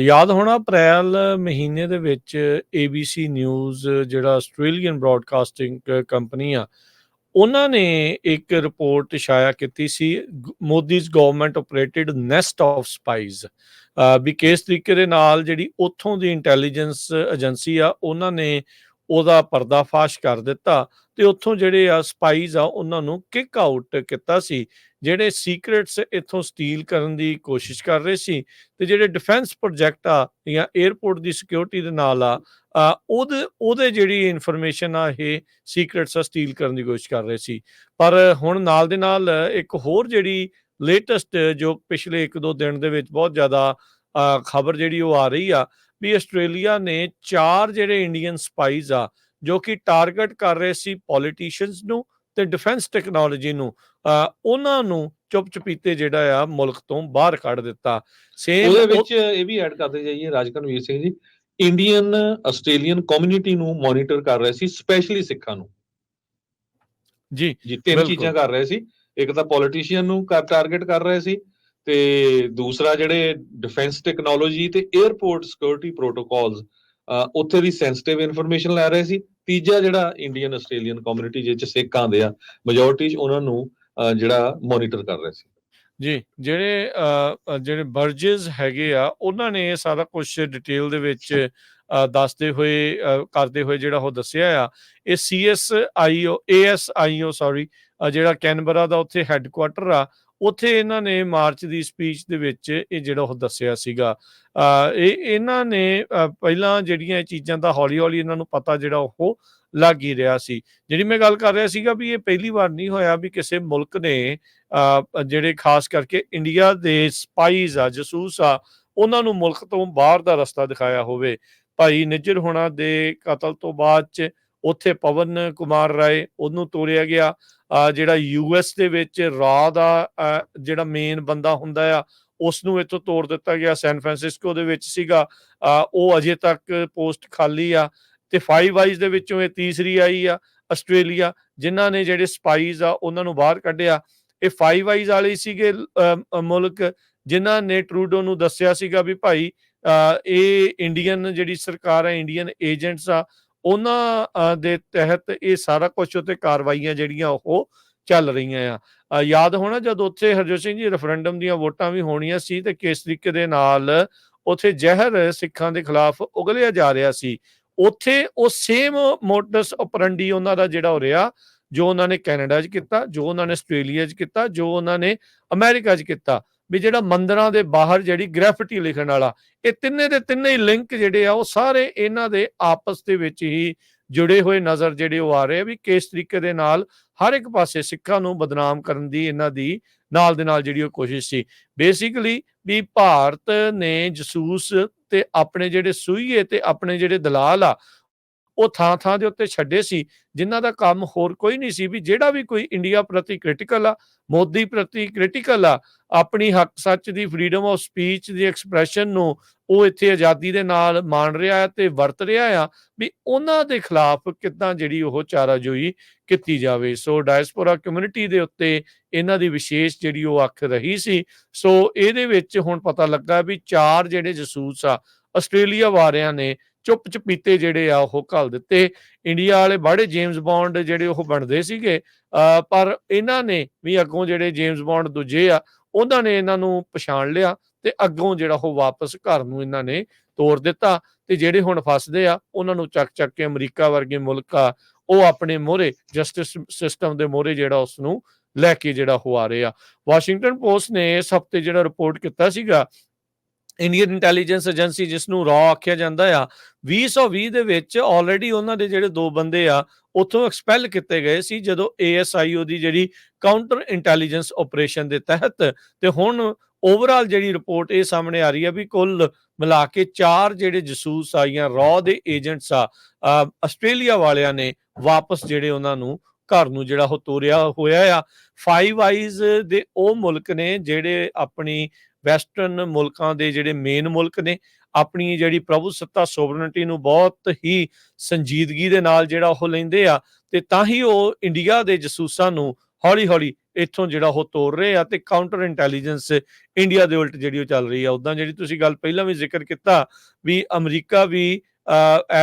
ਯਾਦ ਹੋਣਾ ਅਪ੍ਰੈਲ ਮਹੀਨੇ ਦੇ ਵਿੱਚ ABC ਨਿਊਜ਼ ਜਿਹੜਾ ਆਸਟ੍ਰੇਲੀਅਨ ਬ੍ਰਾਡਕਾਸਟਿੰਗ ਕੰਪਨੀ ਆ, ਉਹਨਾਂ ਨੇ ਇੱਕ ਰਿਪੋਰਟ ਸ਼ਾਇਆ ਕੀਤੀ ਸੀ Modi's government operated nest of spies ਵੀ ਕਿਸ ਤਰੀਕੇ ਦੇ ਨਾਲ ਜਿਹੜੀ ਉੱਥੋਂ ਦੀ ਇੰਟੈਲੀਜੈਂਸ ਏਜੰਸੀ ਆ, ਉਹਨਾਂ ਨੇ ਉਹਦਾ ਪਰਦਾਫਾਸ਼ ਕਰ ਦਿੱਤਾ ਤੇ ਉੱਥੋਂ ਜਿਹੜੇ ਆ ਸਪਾਈਜ਼ ਆ ਉਹਨਾਂ ਨੂੰ ਕਿਕ ਆਊਟ ਕੀਤਾ ਸੀ, ਜਿਹੜੇ ਸੀਕ੍ਰੇਟਸ ਇੱਥੋਂ ਸਟੀਲ ਕਰਨ ਦੀ ਕੋਸ਼ਿਸ਼ ਕਰ ਰਹੇ ਸੀ ਤੇ ਜਿਹੜੇ ਡਿਫੈਂਸ ਪ੍ਰੋਜੈਕਟ ਆ ਜਾਂ 에어ਪੋਰਟ ਦੀ ਸਿਕਿਉਰਿਟੀ ਦੇ ਨਾਲ ਆ ਉਹਦੇ ਉਹਦੇ ਜਿਹੜੀ ਇਨਫੋਰਮੇਸ਼ਨ ਆ ਇਹ ਸੀਕ੍ਰੇਟਸ ਆ ਸਟੀਲ ਕਰਨ ਦੀ ਕੋਸ਼ਿਸ਼ ਕਰ ਰਹੇ ਸੀ। ਪਰ ਹੁਣ ਨਾਲ ਦੇ ਨਾਲ ਇੱਕ ਹੋਰ ਜਿਹੜੀ ਲੇਟੈਸਟ ਜੋ ਪਿਛਲੇ 1-2 ਦਿਨ ਦੇ ਵਿੱਚ ਬਹੁਤ ਜ਼ਿਆਦਾ ਖਬਰ ਜਿਹੜੀ ਉਹ ਆ ਰਹੀ ਆ ਵੀ ਆਸਟ੍ਰੇਲੀਆ ਨੇ ਚਾਰ ਜਿਹੜੇ ਇੰਡੀਅਨ ਸਪਾਈਜ਼ ਆ ਜੋ ਕਿ ਟਾਰਗੇਟ ਕਰ ਰਹੇ ਸੀ ਪੋਲੀਟੀਸ਼ੀਅਨਸ ਨੂੰ ਤੇ ਡਿਫੈਂਸ ਟੈਕਨੋਲੋਜੀ ਨੂੰ ਉਹਨਾਂ ਨੂੰ ਚੁੱਪ ਚਪੀਤੇ ਜਿਹੜਾ ਆ ਮੁਲਕ ਤੋਂ ਬਾਹਰ ਕੱਢ ਦਿੱਤਾ। ਸੇਮ ਉਹਦੇ ਵਿੱਚ ਇਹ ਵੀ ਐਡ ਕਰਦੇ ਜਾਈਏ Rajkanveer Singh ji Indian Australian community ਨੂੰ ਮੋਨੀਟਰ ਕਰ ਰਹੇ ਸੀ ਸਪੈਸ਼ਲੀ ਸਿੱਖਾਂ ਨੂੰ। ਜੀ ਜੀ ਤਿੰਨ। ਚੀਜ਼ਾਂ ਕਰ ਰਹੇ ਸੀ। ਇੱਕ ਤਾਂ ਪੋਲੀਟੀਸ਼ੀਅਨ ਨੂੰ ਟਾਰਗੇਟ ਕਰ ਰਹੇ ਸੀ ਤੇ ਦੂਸਰਾ ਜਿਹੜੇ ਡਿਫੈਂਸ ਟੈਕਨੋਲੋਜੀ ਤੇ 에어ਪੋਰਟ ਸਿਕਿਉਰਿਟੀ ਪ੍ਰੋਟੋਕਾਲਸ ਉੱਥੇ ਦੀ ਸੈਂਸਿਟਿਵ ਇਨਫੋਰਮੇਸ਼ਨ ਲੈ ਰਹੇ ਸੀ। ਤੀਜਾ ਜਿਹੜਾ ਇੰਡੀਅਨ ਆਸਟ੍ਰੇਲੀਅਨ ਕਮਿਊਨਿਟੀ ਜਿਹਦੇ ਚ ਸਿੱਖ ਆਂਦੇ ਆ ਮੈਜੋਰਟੀ ਚ ਉਹਨਾਂ ਨੂੰ ਜਿਹੜਾ ਮੋਨੀਟਰ ਕਰ ਰਹੇ ਸੀ। ਜੀ, ਜਿਹੜੇ ਜਿਹੜੇ ਬਰਜਸ ਹੈਗੇ ਆ, ਉਹਨਾਂ ਨੇ ਇਹ ਸਾਰਾ ਕੁਝ ਡਿਟੇਲ ਦੇ ਵਿੱਚ ਦੱਸਦੇ ਹੋਏ ਕਰਦੇ ਹੋਏ ਜਿਹੜਾ ਉਹ ਦੱਸਿਆ ਆ, ਇਹ ਸੀਐਸਆਈਓ ਏਐਸਆਈਓ ਸੌਰੀ ਜਿਹੜਾ ਕੈਨਬਰਾ ਦਾ ਉੱਥੇ ਹੈੱਡਕੁਆਟਰ ਆ ਉੱਥੇ ਇਹਨਾਂ ਨੇ ਮਾਰਚ ਦੀ ਸਪੀਚ ਦੇ ਵਿੱਚ ਇਹ ਜਿਹੜਾ ਉਹ ਦੱਸਿਆ ਸੀਗਾ ਇਹ ਇਹਨਾਂ ਨੇ ਪਹਿਲਾਂ ਜਿਹੜੀਆਂ ਇਹ ਚੀਜ਼ਾਂ ਦਾ ਹੌਲੀ ਹੌਲੀ ਇਹਨਾਂ ਨੂੰ ਪਤਾ ਜਿਹੜਾ ਉਹ ਲੱਗ ਹੀ ਰਿਹਾ ਸੀ। ਜਿਹੜੀ ਮੈਂ ਗੱਲ ਕਰ ਰਿਹਾ ਸੀਗਾ ਵੀ ਇਹ ਪਹਿਲੀ ਵਾਰ ਨਹੀਂ ਹੋਇਆ ਵੀ ਕਿਸੇ ਮੁਲਕ ਨੇ ਅ, ਜਿਹੜੇ ਖਾਸ ਕਰਕੇ ਇੰਡੀਆ ਦੇ ਸਪਾਈਜ਼ ਆ ਜਸੂਸ ਆ ਉਹਨਾਂ ਨੂੰ ਮੁਲਕ ਤੋਂ ਬਾਹਰ ਦਾ ਰਸਤਾ ਦਿਖਾਇਆ ਹੋਵੇ। ਭਾਈ ਨਿੱਜਰ ਹੋਣਾ ਦੇ ਕਤਲ ਤੋਂ ਬਾਅਦ ਚ ਉੱਥੇ ਪਵਨ ਕੁਮਾਰ ਰਾਏ ਉਹਨੂੰ ਤੋਰਿਆ ਗਿਆ। ਅ, ਜਿਹੜਾ ਯੂਐਸ ਦੇ ਵਿੱਚ ਰਾ ਦਾ ਜਿਹੜਾ ਮੇਨ ਬੰਦਾ ਹੁੰਦਾ ਆ ਉਸ ਨੂੰ ਇੱਥੋਂ ਤੋੜ ਦਿੱਤਾ ਗਿਆ। ਸੈਨ ਫਰਾਂਸਿਸਕੋ ਦੇ ਵਿੱਚ ਸੀਗਾ। ਉਹ ਅਜੇ ਤੱਕ ਪੋਸਟ ਖਾਲੀ ਆ ਤੇ ਫਾਈਵ ਵਾਈਜ਼ ਦੇ ਵਿੱਚੋਂ ਇਹ ਤੀਸਰੀ ਆਈ ਆ ਆਸਟ੍ਰੇਲੀਆ ਜਿਨ੍ਹਾਂ ਨੇ ਜਿਹੜੇ ਸਪਾਈਜ਼ ਆ ਉਹਨਾਂ ਨੂੰ ਬਾਹਰ ਕੱਢਿਆ। ਇਹ ਫਾਈਵ ਵਾਈਜ਼ ਵਾਲੇ ਸੀਗੇ ਮੁਲਕ ਜਿਨ੍ਹਾਂ ਨੇ ਟਰੂਡੋ ਨੂੰ ਦੱਸਿਆ ਸੀਗਾ ਵੀ ਭਾਈ ਅ, ਇਹ ਇੰਡੀਅਨ ਜਿਹੜੀ ਸਰਕਾਰ ਹੈ ਇੰਡੀਅਨ ਏਜੰਟਸ ਆ ਉਹਨਾਂ ਦੇ ਤਹਿਤ ਇਹ ਸਾਰਾ ਕੁਝ ਉਤੇ ਕਾਰਵਾਈਆਂ ਜਿਹੜੀਆਂ ਉਹ ਚੱਲ ਰਹੀਆਂ ਆ। ਯਾਦ ਹੋਣਾ ਜਦ ਉੱਥੇ ਹਰਜੋਤ ਸਿੰਘ ਜੀ ਰੈਫਰੈਂਡਮ ਦੀਆਂ ਵੋਟਾਂ ਵੀ ਹੋਣੀਆਂ ਸੀ ਤੇ ਕਿਸ ਤਰੀਕੇ ਦੇ ਨਾਲ ਉੱਥੇ ਜ਼ਹਿਰ ਸਿੱਖਾਂ ਦੇ ਖਿਲਾਫ ਉਗਲਿਆ ਜਾ ਰਿਹਾ ਸੀ, ਉੱਥੇ ਉਹ ਸੇਮ ਮੋਟਸ ਆਪਰੈਂਡੀ ਉਹਨਾਂ ਦਾ ਜਿਹੜਾ ਹੋ ਰਿਹਾ, ਜੋ ਉਹਨਾਂ ਨੇ ਕੈਨੇਡਾ 'ਚ ਕੀਤਾ, ਜੋ ਉਹਨਾਂ ਨੇ ਆਸਟ੍ਰੇਲੀਆ 'ਚ ਕੀਤਾ, ਜੋ ਉਹਨਾਂ ਨੇ ਅਮਰੀਕਾ 'ਚ ਕੀਤਾ। ਵੀ ਜਿਹੜਾ ਮੰਦਰਾਂ ਦੇ ਬਾਹਰ ਜਿਹੜੀ ਗ੍ਰੈਫਿਟੀ ਲਿਖਣ ਵਾਲਾ, ਇਹ ਤਿੰਨੇ ਦੇ ਤਿੰਨੇ ਹੀ ਲਿੰਕ ਜਿਹੜੇ ਆ ਉਹ ਸਾਰੇ ਇਹਨਾਂ ਦੇ ਆਪਸ ਦੇ ਵਿੱਚ ਹੀ ਜੁੜੇ ਹੋਏ ਨਜ਼ਰ ਜਿਹੜੇ ਉਹ ਆ ਰਹੇ ਆ ਵੀ ਕਿਸ ਤਰੀਕੇ ਦੇ ਨਾਲ ਹਰ ਇੱਕ ਪਾਸੇ ਸਿੱਖਾਂ ਨੂੰ ਬਦਨਾਮ ਕਰਨ ਦੀ ਇਹਨਾਂ ਦੀ ਨਾਲ ਦੇ ਨਾਲ ਜਿਹੜੀ ਉਹ ਕੋਸ਼ਿਸ਼ ਸੀ। ਬੇਸਿਕਲੀ ਵੀ ਭਾਰਤ ਨੇ ਜਸੂਸ ਤੇ ਆਪਣੇ ਜਿਹੜੇ ਸੂਈਏ ਤੇ ਆਪਣੇ ਜਿਹੜੇ ਦਲਾਲ ਆ ਉਹ ਥਾਂ ਥਾਂ ਦੇ ਉੱਤੇ ਛੱਡੇ ਸੀ, ਜਿਨ੍ਹਾਂ ਦਾ ਕੰਮ ਹੋਰ ਕੋਈ ਨਹੀਂ ਸੀ ਵੀ ਜਿਹੜਾ ਵੀ ਕੋਈ ਇੰਡੀਆ ਪ੍ਰਤੀ ਕ੍ਰਿਟੀਕਲ ਆ, ਮੋਦੀ ਪ੍ਰਤੀ ਕ੍ਰਿਟੀਕਲ ਆ, ਆਪਣੀ ਹੱਕ ਸੱਚ ਦੀ ਫਰੀडम ਆਫ ਸਪੀਚ ਦੀ ਐਕਸਪ੍ਰੈਸ਼ਨ ਨੂੰ ਉਹ ਇੱਥੇ ਆਜ਼ਾਦੀ ਦੇ ਨਾਲ ਮਾਣ ਰਿਹਾ ਹੈ ਤੇ ਵਰਤ ਰਿਹਾ ਆ ਵੀ ਉਹਨਾਂ ਦੇ ਖਿਲਾਫ ਕਿੱਦਾਂ ਜਿਹੜੀ ਉਹ ਚਾਰਾਜੋਈ ਕੀਤੀ ਜਾਵੇ। ਸੋ ਡਾਇਸਪੋਰਾ ਕਮਿਊਨਿਟੀ ਦੇ ਉੱਤੇ ਇਹਨਾਂ ਦੀ ਵਿਸ਼ੇਸ਼ ਜਿਹੜੀ ਉਹ ਅੱਖ ਰਹੀ ਸੀ। ਸੋ ਇਹਦੇ ਵਿੱਚ ਹੁਣ ਪਤਾ ਲੱਗਾ ਵੀ ਚਾਰ ਜਿਹੜੇ ਜਸੂਸ ਆ, ਆਸਟ੍ਰੇਲੀਆ ਵਾਲਿਆਂ ਨੇ ਚੁੱਪ ਚਪੀਤੇ ਜਿਹੜੇ ਆ ਉਹ ਘੱਲ ਦਿੱਤੇ। ਇੰਡੀਆ ਵਾਲੇ ਬੜੇ ਜੇਮਸ ਬੌਂਡ ਜਿਹੜੇ ਉਹ ਬਣਦੇ ਸੀਗੇ ਪਰ ਇਹਨਾਂ ਨੇ ਵੀ ਅੱਗੋਂ ਜਿਹੜੇ ਜੇਮਸ ਬੌਂਡ ਦੂਜੇ ਆ, ਉਹਨਾਂ ਨੇ ਇਹਨਾਂ ਨੂੰ ਪਛਾਣ ਲਿਆ ਤੇ ਅੱਗੋਂ ਜਿਹੜਾ ਉਹ ਵਾਪਸ ਘਰ ਨੂੰ ਇਹਨਾਂ ਨੇ ਤੋਰ ਦਿੱਤਾ ਤੇ ਜਿਹੜੇ ਹੁਣ ਫਸਦੇ ਆ, ਉਹਨਾਂ ਨੂੰ ਚੱਕ ਚੱਕ ਕੇ ਅਮਰੀਕਾ ਵਰਗੇ ਮੁਲਕ ਆ, ਉਹ ਆਪਣੇ ਮੋਹਰੇ, ਜਸਟਿਸ ਸਿਸਟਮ ਦੇ ਮੋਹਰੇ ਜਿਹੜਾ ਉਸ ਨੂੰ ਲੈ ਕੇ ਜਿਹੜਾ ਉਹ ਆ ਰਹੇ ਆ। ਵਾਸ਼ਿੰਗਟਨ ਪੋਸਟ ਨੇ ਇਸ ਹਫ਼ਤੇ ਜਿਹੜਾ ਰਿਪੋਰਟ ਕੀਤਾ ਸੀਗਾ ਇੰਡੀਅਨ ਇੰਟੈਲੀਜੈਂਸ ਏਜੰਸੀ ਜਿਸ ਨੂੰ ਰॉ ਆਖਿਆ ਜਾਂਦਾ ਆ 2020 ਦੇ ਵਿੱਚ ਆਲਰੇਡੀ ਉਹਨਾਂ ਦੇ ਜਿਹੜੇ ਦੋ ਬੰਦੇ ਆ, ਉੱਥੋਂ ਐਕਸਪੈਲ ਕੀਤੇ ਗਏ ਸੀ, ਜਦੋਂ ਏਐਸਆਈਓ ਦੀ ਜਿਹੜੀ ਕਾਊਂਟਰ ਇੰਟੈਲੀਜੈਂਸ ਆਪਰੇਸ਼ਨ ਦੇ ਤਹਿਤ, ਤੇ ਹੁਣ ਓਵਰਆਲ ਜਿਹੜੀ ਰਿਪੋਰਟ ਇਹ ਸਾਹਮਣੇ ਆ ਰਹੀ ਹੈ ਵੀ ਕੁੱਲ ਮਿਲਾ ਕੇ ਚਾਰ ਜਿਹੜੇ ਜਸੂਸ ਆ ਜਾਂ ਰॉ ਦੇ ਏਜੰਟਸ ਆ ਆਸਟ੍ਰੇਲੀਆ ਵਾਲਿਆਂ ਨੇ ਵਾਪਸ ਜਿਹੜੇ ਉਹਨਾਂ ਨੂੰ ਘਰ ਨੂੰ ਜਿਹੜਾ ਉਹ ਤੋਰਿਆ ਹੋਇਆ ਆ। ਫਾਈਵ ਆਈਜ਼ ਦੇ ਉਹ ਮੁਲਕ ਨੇ ਜਿਹੜੇ ਆਪਣੀ ਵੈਸਟਰਨ ਮੁਲਕਾਂ ਦੇ ਜਿਹੜੇ ਮੇਨ ਮੁਲਕ ਨੇ, ਆਪਣੀ ਜਿਹੜੀ ਪ੍ਰਭੂ ਸੱਤਾ ਸੋਵਰਨਿਟੀ ਨੂੰ ਬਹੁਤ ਹੀ ਸੰਜੀਦਗੀ ਦੇ ਨਾਲ ਜਿਹੜਾ ਉਹ ਲੈਂਦੇ ਆ, ਤੇ ਤਾਂ ਹੀ ਉਹ ਇੰਡੀਆ ਦੇ ਜਸੂਸਾਂ ਨੂੰ ਹੌਲੀ-ਹੌਲੀ ਇੱਥੋਂ ਜਿਹੜਾ ਉਹ ਤੋੜ ਰਹੇ ਆ ਤੇ ਕਾਊਂਟਰ ਇੰਟੈਲੀਜੈਂਸ ਇੰਡੀਆ ਦੇ ਉਲਟ ਜਿਹੜੀ ਉਹ ਚੱਲ ਰਹੀ ਆ। ਉਦਾਂ ਜਿਹੜੀ ਤੁਸੀਂ ਗੱਲ ਪਹਿਲਾਂ ਵੀ ਜ਼ਿਕਰ ਕੀਤਾ ਵੀ ਅਮਰੀਕਾ ਵੀ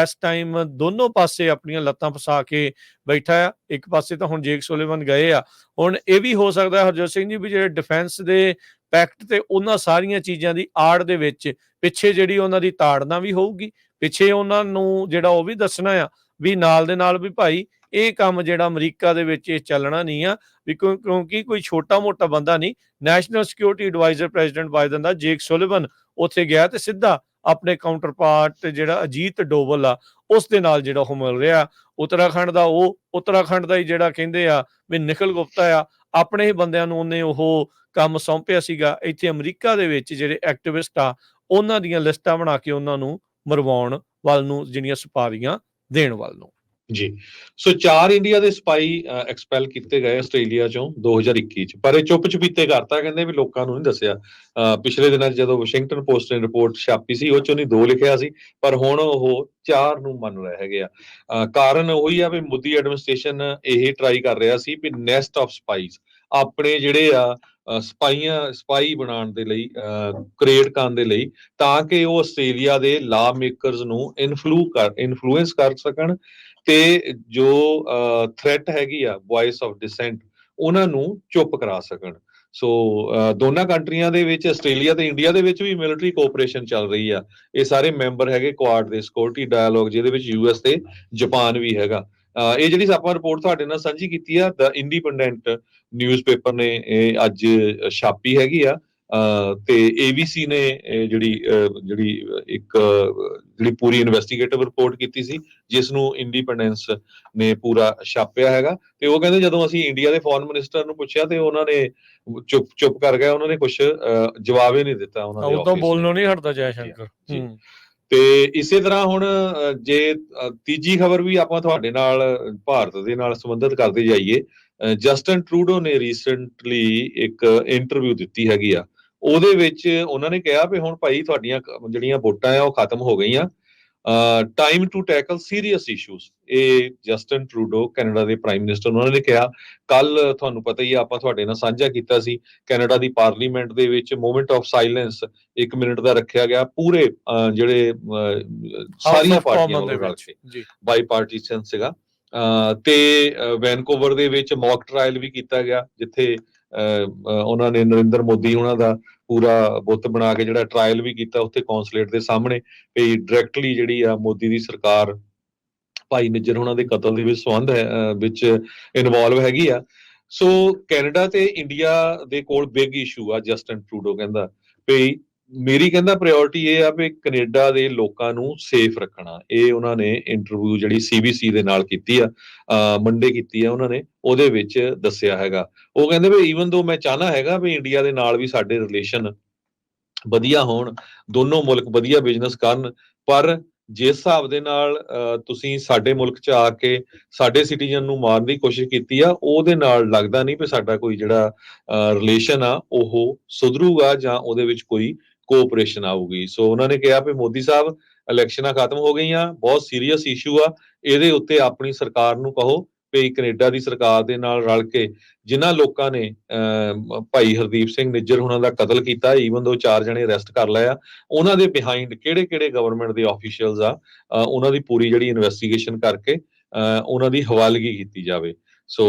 ਇਸ ਟਾਈਮ ਦੋਨੋਂ ਪਾਸੇ ਆਪਣੀਆਂ ਲੱਤਾਂ ਫਸਾ ਕੇ ਬੈਠਾ ਆ। ਇੱਕ ਪਾਸੇ ਤਾਂ ਹੁਣ ਜੇਕ ਸੁਲੇਮਨ ਗਏ ਆ। ਹੁਣ ਇਹ ਵੀ ਹੋ ਸਕਦਾ ਹਰਜੋਤ ਸਿੰਘ ਜੀ, ਵੀ ਜਿਹੜੇ ਡਿਫੈਂਸ ਦੇ ਪੈਕਟ ਤੇ ਉਹਨਾਂ ਸਾਰੀਆਂ ਚੀਜ਼ਾਂ ਦੀ ਆੜ ਦੇ ਵਿੱਚ ਪਿੱਛੇ ਜਿਹੜੀ ਉਹਨਾਂ ਦੀ ਤਾੜਨਾ ਵੀ ਹੋਊਗੀ, ਪਿੱਛੇ ਉਹਨਾਂ ਨੂੰ ਜਿਹੜਾ ਉਹ ਵੀ ਦੱਸਣਾ ਆ, ਵੀ ਨਾਲ ਦੇ ਨਾਲ ਵੀ ਭਾਈ ਇਹ ਕੰਮ ਜਿਹੜਾ ਅਮਰੀਕਾ ਦੇ ਵਿੱਚ ਇਹ ਚੱਲਣਾ ਨਹੀਂ ਆ, ਵੀ ਕਿਉਂਕਿ ਕੋਈ ਛੋਟਾ ਮੋਟਾ ਬੰਦਾ ਨਹੀਂ। National security adviser president Biden ਦਾ ਜੇਕ ਸੁਲਿਵਨ ਉੱਥੇ ਗਿਆ ਤੇ ਸਿੱਧਾ ਆਪਣੇ ਕਾਊਂਟਰਪਾਰਟ ਜਿਹੜਾ ਅਜੀਤ ਡੋਵਲ ਆ, ਉਸ ਦੇ ਨਾਲ ਜਿਹੜਾ ਉਹ ਮਿਲ ਰਿਹਾ। ਉੱਤਰਾਖੰਡ ਦਾ ਉਹ, ਉੱਤਰਾਖੰਡ ਦਾ ਹੀ ਜਿਹੜਾ ਕਹਿੰਦੇ ਆ ਵੀ ਨਿਖਲ ਗੁਪਤਾ ਆ, ਆਪਣੇ ਹੀ ਬੰਦਿਆਂ ਨੂੰ ਉਹਨੇ ਉਹ ਕੰਮ ਸੌਂਪਿਆ ਸੀਗਾ। ਇੱਥੇ ਅਮਰੀਕਾ ਦੇ ਵਿੱਚ ਜਿਹੜੇ ਐਕਟਿਵਿਸਟ ਆ, ਉਹਨਾਂ ਦੀਆਂ ਲਿਸਟਾਂ ਬਣਾ ਕੇ ਉਹਨਾਂ ਨੂੰ ਮਰਵਾਉਣ ਵੱਲ ਨੂੰ, ਜਿਹੜੀਆਂ ਸੁਪਾਰੀਆਂ ਦੇਣ ਵੱਲ ਨੂੰ। ਜੀ। ਸੋ ਚਾਰ ਇੰਡੀਆ ਦੇ ਸਪਾਈ ਐਕਸਪੈਲ ਕੀਤੇ ਗਏ ਆਸਟ੍ਰੇਲੀਆ ਚੋਂ 2021 ਚ। ਪਰ ਇਹ ਚੁੱਪ ਚੁਪੀਤੇ ਕਰਤਾ, ਕਹਿੰਦੇ ਵੀ ਲੋਕਾਂ ਨੂੰ ਨਹੀਂ ਦੱਸਿਆ। ਅਹ ਪਿਛਲੇ ਦਿਨਾਂ 'ਚ ਜਦੋਂ ਵਾਸ਼ਿੰਗਟਨ ਪੋਸਟ ਨੇ ਰਿਪੋਰਟ ਛਾਪੀ ਸੀ, ਉਹ ਚੋਂ ਨਹੀਂ ਦੋ ਲਿਖਿਆ ਸੀ। ਪਰ ਹੁਣ ਉਹ ਚਾਰ ਨੂੰ ਮੰਨ ਰਹੇ ਹੈਗੇ ਆ। ਕਾਰਨ ਉਹੀ ਆ ਵੀ ਮੋਦੀ ਐਡਮਿਨਿਸਟ੍ਰੇਸ਼ਨ ਇਹ ਟਰਾਈ ਕਰ ਰਿਹਾ ਸੀ ਵੀ ਨੈਸਟ ਆਫ ਸਪਾਈਸ ਆਪਣੇ ਜਿਹੜੇ ਆ ਸਪਾਈਆਂ ਸਪਾਈ ਬਣਾਉਣ ਦੇ ਲਈ ਕ੍ਰੀਏਟ ਕਰਨ ਦੇ ਲਈ ਤਾਂ ਕਿ ਉਹ ਆਸਟ੍ਰੇਲੀਆ ਦੇ ਲਾ ਮੇਕਰਸ ਨੂੰ ਇਨਫਲੂ ਕਰ ਇਨਫਲੂਐਂਸ ਕਰ ਸਕਣ ਤੇ ਜੋ ਥ੍ਰੈਟ ਹੈਗੀ ਆ ਵੌਇਸ ਆਫ ਡਿਸੈਂਟ ਉਹਨਾਂ ਨੂੰ ਚੁੱਪ ਕਰਾ ਸਕਣ। ਸੋ ਅਹ, ਦੋਨਾਂ ਕੰਟਰੀਆਂ ਦੇ ਵਿੱਚ ਆਸਟ੍ਰੇਲੀਆ ਤੇ ਇੰਡੀਆ ਦੇ ਵਿੱਚ ਵੀ ਮਿਲਟਰੀ ਕੋਆਪਰੇਸ਼ਨ ਚੱਲ ਰਹੀ ਆ। ਇਹ ਸਾਰੇ ਮੈਂਬਰ ਹੈਗੇ ਕੁਆਡ ਦੇ ਸਿਕਿਉਰਿਟੀ ਡਾਇਲੋਗ ਜਿਹਦੇ ਵਿੱਚ ਯੂਐਸ ਤੇ ਜਾਪਾਨ ਵੀ ਹੈਗਾ। ਇਹ ਜਿਹੜੀ ਆਪਾਂ ਰਿਪੋਰਟ ਤੁਹਾਡੇ ਨਾਲ ਸਾਂਝੀ ਕੀਤੀ ਆ ਦ ਇੰਡੀਪੈਂਡੈਂਟ ਨਿਊਜ਼ਪੇਪਰ ਨੇ ਇਹ ਅੱਜ ਛਾਪੀ ਹੈਗੀ ਆ ਤੇ ABC ਨੇ ਜਿਹੜੀ ਜਿਹੜੀ ਇੱਕ ਜਿਹੜੀ ਪੂਰੀ ਇਨਵੈਸਟੀਗੇਟਿਵ ਰਿਪੋਰਟ ਕੀਤੀ ਸੀ ਜਿਸ ਨੂੰ ਇੰਡੀਪੈਂਡੈਂਸ ਨੇ ਪੂਰਾ ਛਾਪਿਆ ਹੈਗਾ ਤੇ ਉਹ ਕਹਿੰਦੇ ਜਦੋਂ ਅਸੀਂ ਇੰਡੀਆ ਦੇ ਫੋਰਨ ਮਿਨਿਸਟਰ ਨੂੰ ਪੁੱਛਿਆ ਤੇ ਉਹਨਾਂ ਨੇ ਚੁੱਪ ਚੁੱਪ ਕਰ ਗਏ ਉਹਨਾਂ ਨੇ ਕੁਝ ਜਵਾਬ ਹੀ ਨਹੀਂ ਦਿੱਤਾ ਉਹਨਾਂ ਦੇ ਉਦੋਂ office ਬੋਲਣੋਂ। ਨਹੀਂ ਹਟਦਾ ਜੈ ਸ਼ੰਕਰ ਜੀ। ਤੇ ਇਸੇ ਤਰ੍ਹਾਂ ਹੁਣ ਜੇ ਤੀਜੀ ਖਬਰ ਵੀ ਆਪਾਂ ਤੁਹਾਡੇ ਨਾਲ, ਭਾਰਤ ਦੇ ਨਾਲ ਸੰਬੰਧਿਤ ਕਰਦੇ ਜਾਈਏ ਜਸਟਨ ਟਰੂਡੋ ਨੇ ਰੀਸੈਂਟਲੀ ਇੱਕ ਇੰਟਰਵਿਊ ਦਿੱਤੀ ਹੈਗੀ ਆ। ਉਹਦੇ ਵਿੱਚ ਉਹਨਾਂ ਨੇ ਕਿਹਾ ਵੀ ਹੁਣ ਭਾਈ ਤੁਹਾਡੀਆਂ ਜਿਹੜੀਆਂ ਵੋਟਾਂ ਆ ਉਹ ਖਤਮ ਹੋ ਗਈਆਂ। Time to tackle serious issues ਇਹ ਜਸਟਨ ਟਰੂਡੋ ਕੈਨੇਡਾ ਦੇ ਪ੍ਰਾਈਮ ਮਿਨਿਸਟਰ ਉਹਨਾਂ ਨੇ ਕਿਹਾ। ਕੱਲ ਤੁਹਾਨੂੰ ਪਤਾ ਹੀ ਆ ਆਪਾਂ ਤੁਹਾਡੇ ਨਾਲ ਸਾਂਝਾ ਕੀਤਾ ਸੀ ਕੈਨੇਡਾ ਦੀ ਪਾਰਲੀਮੈਂਟ ਦੇ ਵਿੱਚ ਮੂਮੈਂਟ ਆਫ ਸਾਇਲੈਂਸ 1 ਮਿੰਟ ਦਾ ਰੱਖਿਆ ਗਿਆ। ਪੂਰੇ ਜਿਹੜੇ ਸਾਰੀਆਂ ਪਾਰਟੀਆਂ ਦੇ ਵਿੱਚ। ਜੀ। ਬਾਈ ਪਾਰਟੀਸ਼ਨ ਸੀਗਾ ਤੇ ਵੈਨਕੂਵਰ ਦੇ ਵਿੱਚ ਮੌਕ ਟ੍ਰਾਇਲ ਵੀ ਕੀਤਾ ਗਿਆ ਜਿੱਥੇ ਉਹਨਾਂ ਨੇ ਨਰਿੰਦਰ ਮੋਦੀ ਉਹਨਾਂ ਦਾ ਪੂਰਾ ਬੁੱਤ ਬਣਾ ਕੇ ਜਿਹੜਾ ਟ੍ਰਾਇਲ ਵੀ ਕੀਤਾ ਉੱਥੇ ਕੌਂਸੂਲੇਟ ਦੇ ਸਾਹਮਣੇ ਵੀ ਡਾਇਰੈਕਟਲੀ ਜਿਹੜੀ ਆ ਮੋਦੀ ਦੀ ਸਰਕਾਰ ਭਾਈ ਨਿੱਜਰ ਉਹਨਾਂ ਦੇ ਕਤਲ ਦੇ ਵਿੱਚ ਸੰਬੰਧ ਹੈ ਅ, ਵਿੱਚ ਇਨਵੋਲਵ ਹੈਗੀ ਆ। ਸੋ ਕੈਨੇਡਾ ਤੇ ਇੰਡੀਆ ਦੇ ਕੋਲ ਬਿਗ ਇਸ਼ੂ ਆ ਜਸਟਨ ਟਰੂਡੋ ਕਹਿੰਦਾ ਵੀ ਮੇਰੀ ਕਹਿੰਦਾ ਪ੍ਰਾਇੋਰਟੀ ਇਹ ਆ ਵੀ ਕੈਨੇਡਾ ਦੇ ਲੋਕਾਂ ਨੂੰ ਸੇਫ ਰੱਖਣਾ। ਇਹ ਉਹਨਾਂ ਨੇ ਇੰਟਰਵਿਊ ਜਿਹੜੀ ਸੀਬੀਸੀ ਦੇ ਨਾਲ ਕੀਤੀ ਆ ਮੰਡੇ ਕੀਤੀ ਆ ਉਹਨਾਂ ਨੇ, ਉਹਦੇ ਵਿੱਚ ਦੱਸਿਆ ਹੈਗਾ। ਉਹ ਕਹਿੰਦੇ ਵੀ ਈਵਨ ਦੋ ਮੈਂ ਚਾਹਨਾ ਹੈਗਾ ਵੀ ਇੰਡੀਆ ਦੇ ਨਾਲ ਵੀ ਸਾਡੇ ਰਿਲੇਸ਼ਨ ਵਧੀਆ ਹੋਣ, ਦੋਨੋਂ ਮੁਲਕ ਵਧੀਆ ਬਿਜ਼ਨਸ ਕਰਨ, ਪਰ ਜਿਸ ਹਿਸਾਬ ਦੇ ਨਾਲ ਤੁਸੀਂ ਸਾਡੇ ਮੁਲਕ 'ਚ ਆ ਕੇ ਸਾਡੇ ਸਿਟੀਜ਼ਨ ਨੂੰ ਮਾਰਨ ਦੀ ਕੋਸ਼ਿਸ਼ ਕੀਤੀ ਆ, ਉਹਦੇ ਨਾਲ ਲੱਗਦਾ ਨਹੀਂ ਵੀ ਸਾਡਾ ਕੋਈ ਜਿਹੜਾ ਰਿਲੇਸ਼ਨ ਆ, ਉਹ ਸੁਧਰੂਗਾ ਜਾਂ ਉਹਦੇ ਵਿੱਚ ਕੋਈ ਕੋਆਪਰੇਸ਼ਨ ਆਊਗੀ। ਸੋ ਉਹਨਾਂ ਨੇ ਕਿਹਾ ਵੀ ਮੋਦੀ ਸਾਹਿਬ ਇਲੈਕਸ਼ਨਾਂ ਖਤਮ ਹੋ ਗਈਆਂ ਬਹੁਤ ਸੀਰੀਅਸ ਇਸ਼ੂ ਆ। ਇਹਦੇ ਉੱਤੇ ਆਪਣੀ ਸਰਕਾਰ ਨੂੰ ਕਹੋ ਵੀ ਕੈਨੇਡਾ ਦੀ ਸਰਕਾਰ ਦੇ ਨਾਲ ਰਲ ਕੇ ਜਿਨ੍ਹਾਂ ਲੋਕਾਂ ਨੇ ਅਹ, ਭਾਈ ਹਰਦੀਪ ਸਿੰਘ ਨਿੱਜਰ ਉਹਨਾਂ ਦਾ ਕਤਲ ਕੀਤਾ ਈਵਨ ਦੋ ਚਾਰ ਜਣੇ ਅਰੈਸਟ ਕਰ ਲਏ ਉਹਨਾਂ ਦੇ ਬਿਹਾਈਂਡ ਕਿਹੜੇ-ਕਿਹੜੇ ਗਵਰਨਮੈਂਟ ਦੇ ਆਫੀਸ਼ੀਅਲਸ ਆ ਉਹਨਾਂ ਦੀ ਪੂਰੀ ਜਿਹੜੀ ਇਨਵੈਸਟੀਗੇਸ਼ਨ ਕਰਕੇ ਅਹ, ਉਹਨਾਂ ਦੀ ਹਵਾਲਗੀ ਕੀਤੀ ਜਾਵੇ। ਸੋ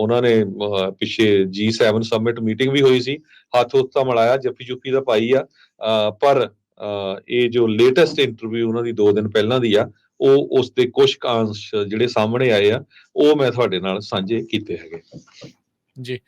ਉਹਨਾਂ ਨੇ ਅਹ, G7 ਸਮਿਟ ਮੀਟਿੰਗ ਵੀ ਹੋਈ ਸੀ। ਹੱਥ ਹੁੱਥ ਤਾਂ ਮਿਲਾਇਆ ਜੱਫੀ ਜੁਫੀ ਦਾ ਪਾਈ ਆ। ਪਰ ਅਹ, ਇਹ ਜੋ ਲੇਟੈਸਟ ਇੰਟਰਵਿਊ ਉਹਨਾਂ ਦੀ 2 ਦਿਨ ਪਹਿਲਾਂ ਦੀ ਆ ਉਹ ਉਸ ਦੇ ਕੁਝ ਕਾਂਸ਼ ਜਿਹੜੇ ਸਾਹਮਣੇ ਆਏ ਆ ਉਹ ਮੈਂ ਤੁਹਾਡੇ ਨਾਲ ਸਾਂਝੇ ਕੀਤੇ ਹੈਗੇ। ਜੀ।